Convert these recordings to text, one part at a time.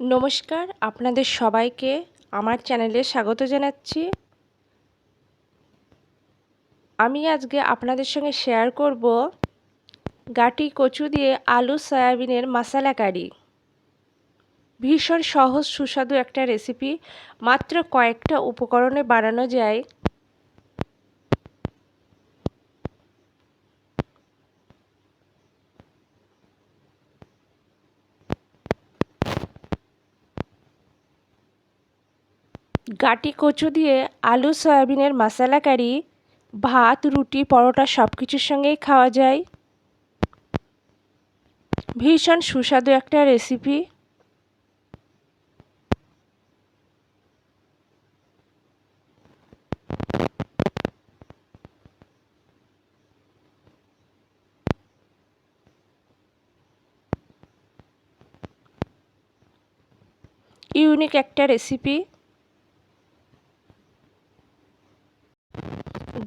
নমস্কার, আপনাদের সবাইকে আমার চ্যানেলে স্বাগত জানাচ্ছি। আমি আজকে আপনাদের সঙ্গে শেয়ার করব গাটি কচু দিয়ে আলু সয়াবিনের মশালা কারি ভীষণ সহজ, সুস্বাদু একটা রেসিপি মাত্র কয়েকটা উপকরণে বানানো যায়। গাটি কচু দিয়ে আলু, সয়াবিনের মশালা কারি ভাত, রুটি, পরোটা সব কিছুর সঙ্গেই খাওয়া যায়। ভীষণ সুস্বাদু একটা রেসিপি। ইউনিক একটা রেসিপি।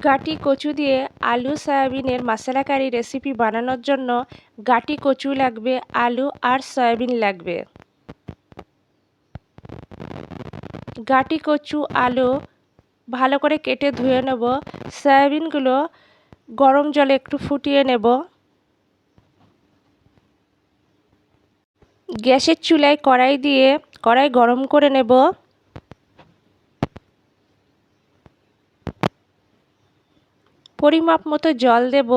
গাটি কচু দিয়ে আলু, সয়াবিনের মশলা কারি রেসিপি বানানোর জন্য গাটি কচু লাগবে, আলু আর সয়াবিন লাগবে। গাটি কচু, আলু ভালো করে কেটে ধুয়ে নেব। সয়াবিনগুলো গরম জলে একটু ফুটিয়ে নেব। গ্যাসের চুলায় কড়াই দিয়ে কড়াই গরম করে নেব। পরিমাপ মতো জল দেব।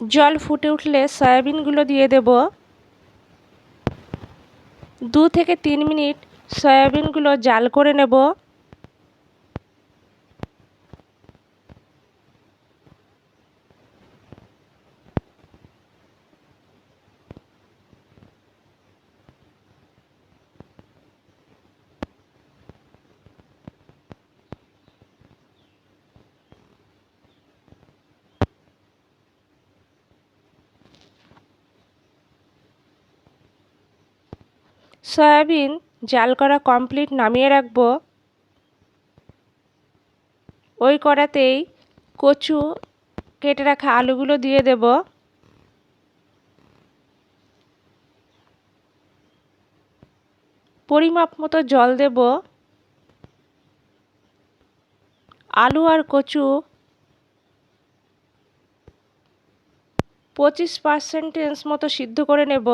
জল ফুটে উঠলে সয়াবিনগুলো দিয়ে দেব। দু থেকে তিন মিনিট সয়াবিনগুলো জাল করে নেব। সয়াবিন জাল করা কমপ্লিট নামিয়ে রাখব। ওই কড়াতেই কচু কেটে রাখা আলুগুলো দিয়ে দেব। পরিমাপ মতো জল দেব। আলু আর কচু পঁচিশ পার্সেন্টেজ মতো সিদ্ধ করে নেব।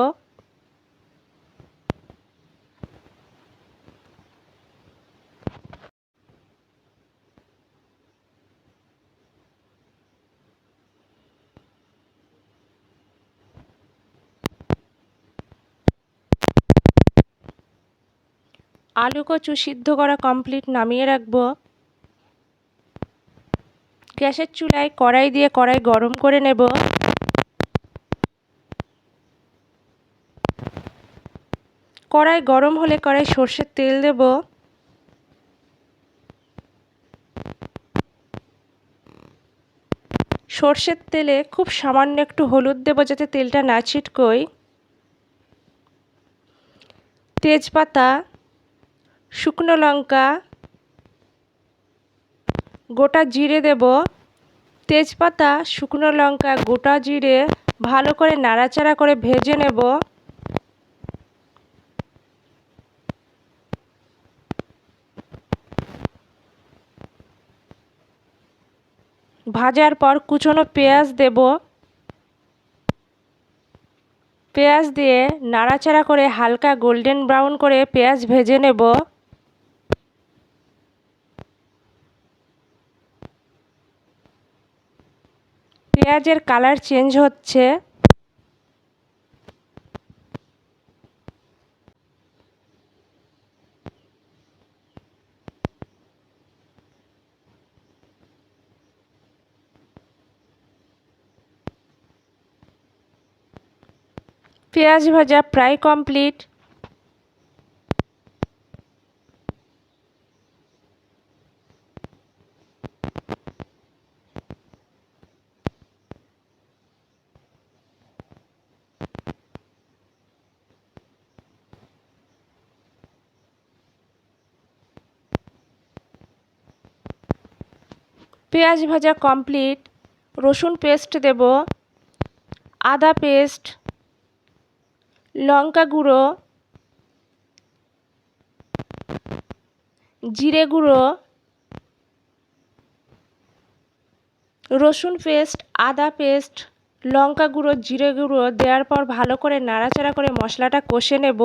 আলু কচু সিদ্ধ করা কমপ্লিট নামিয়ে রাখব। গ্যাসের চুলায় কড়াই দিয়ে কড়াই গরম করে নেব। কড়াই গরম হলে কড়াই সর্ষের তেল দেব। সর্ষের তেলে খুব সামান্য একটু হলুদ দেব যাতে তেলটা না ছিটকোয়। তেজপাতা শুকনো লঙ্কা, গোটা জিরে দেব। তেজপাতা, শুকনো লঙ্কা, গোটা জিরে ভালো করে নাড়াচাড়া করে ভেজে নেব। ভাজার পর কুচনো পেঁয়াজ দেব। পেঁয়াজ দিয়ে নাড়াচাড়া করে হালকা গোল্ডেন ব্রাউন করে পেঁয়াজ ভেজে নেব। পেঁয়াজের কালার চেঞ্জ হচ্ছে। পেঁয়াজ ভাজা প্রায় কমপ্লিট। পেঁয়াজ ভাজা কমপ্লিট রসুন পেস্ট দেব, আদা পেস্ট লঙ্কা গুঁড়ো, জিরে গুঁড়ো, রসুন পেস্ট আদা পেস্ট লঙ্কা গুঁড়ো, জিরে গুঁড়ো দেওয়ার পর ভালো করে নাড়াচাড়া করে মশলাটা কষে নেব।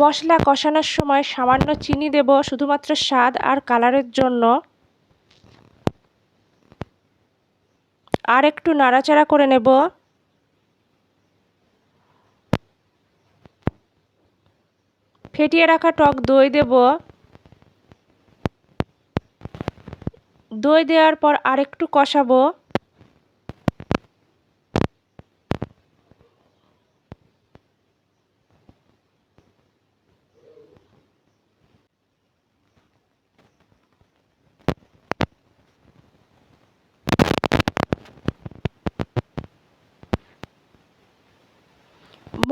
মশলা কষানোর সময় সামান্য চিনি দেব, শুধুমাত্র স্বাদ আর কালারের জন্য। আর একটু নাড়াচাড়া করে নেব। ফেটিয়ে রাখা টক দই দেব। দই দেওয়ার পর আরেকটু কষাবো।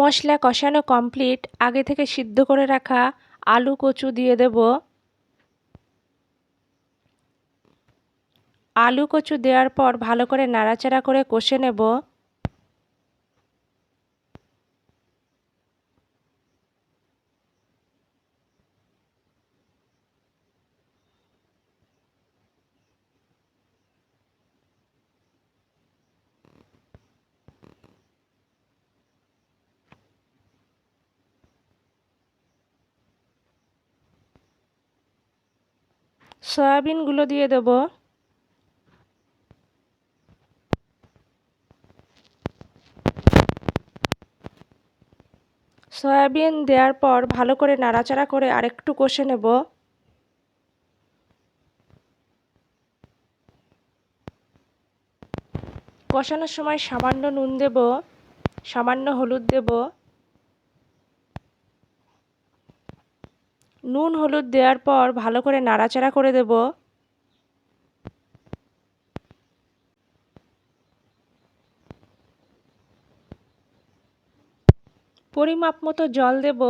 মশলা কষানো কমপ্লিট আগে থেকে সিদ্ধ করে রাখা আলু কচু দিয়ে দেব। আলু কচু দেওয়ার পর ভালো করে নাড়াচাড়া করে কষে নেব। সয়াবিনগুলো দিয়ে দেব। সয়াবিন দেওয়ার পর ভালো করে নাড়াচাড়া করে আরেকটু কষে নেব। কষানোর সময় সামান্য নুন দেব, সামান্য হলুদ দেব। নুন হলুদ দেওয়ার পর ভালো করে নাড়াচাড়া করে দেব। পরিমাপ মতো জল দেব।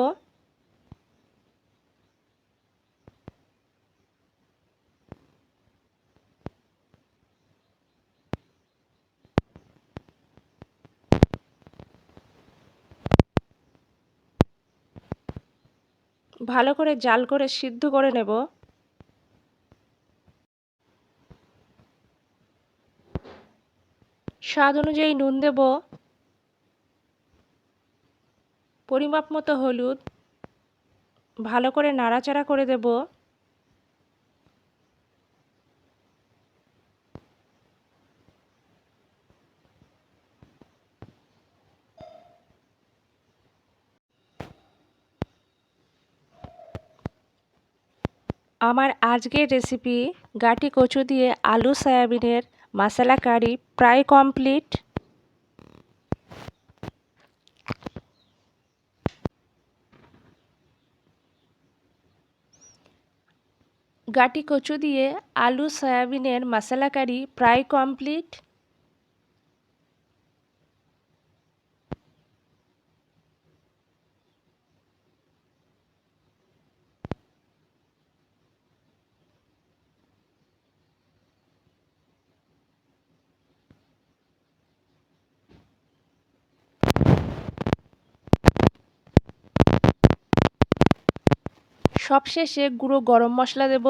ভালো করে জাল করে সিদ্ধ করে নেব। স্বাদ অনুযায়ী নুন দেব। পরিমাপ মতো হলুদ। ভালো করে নাড়াচাড়া করে দেব। আমার আজকের রেসিপি গাটি কচু দিয়ে আলু সয়াবিনের মশলা কারি প্রায় কমপ্লিট গাটি কচু দিয়ে আলু সয়াবিনের মশলা কারি প্রায় কমপ্লিট সবশেষে গুঁড়ো গরম মশলা দেব।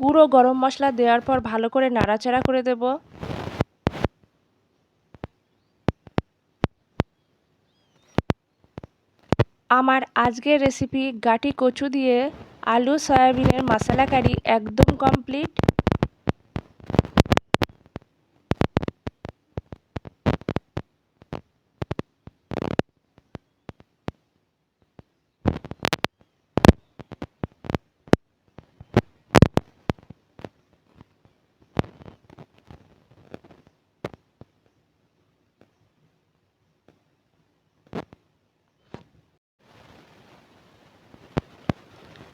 গুঁড়ো গরম মশলা দেওয়ার পর ভালো করে নাড়াচাড়া করে দেব। আমার আজকের রেসিপি গাটি কচু দিয়ে আলু, সয়াবিনের মশলা কারি একদম কমপ্লিট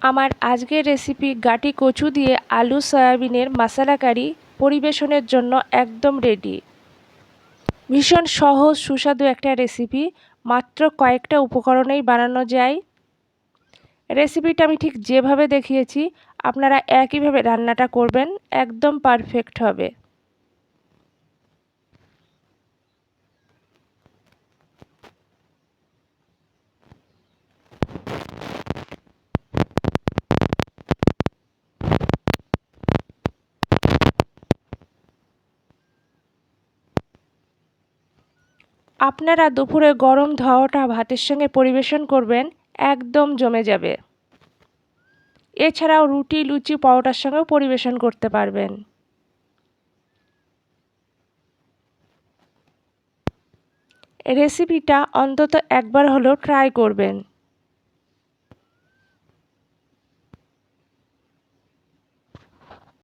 আমার আজকের রেসিপি গাটি কচু দিয়ে আলু, সয়াবিনের মশলা কারি পরিবেশনের জন্য একদম রেডি ভীষণ সহজ, সুস্বাদু একটা রেসিপি মাত্র কয়েকটা উপকরণেই বানানো যায়। রেসিপিটা আমি ঠিক যেভাবে দেখিয়েছি, আপনারা একইভাবে রান্নাটা করবেন, একদম পারফেক্ট হবে। আপনারা দুপুরে গরম ধোয়াটা ভাতের সঙ্গে পরিবেশন করবেন, একদম জমে যাবে। এছাড়াও রুটি, লুচি, পরোটার সঙ্গেও পরিবেশন করতে পারবেন। রেসিপিটা অন্তত একবার হলেও ট্রাই করবেন।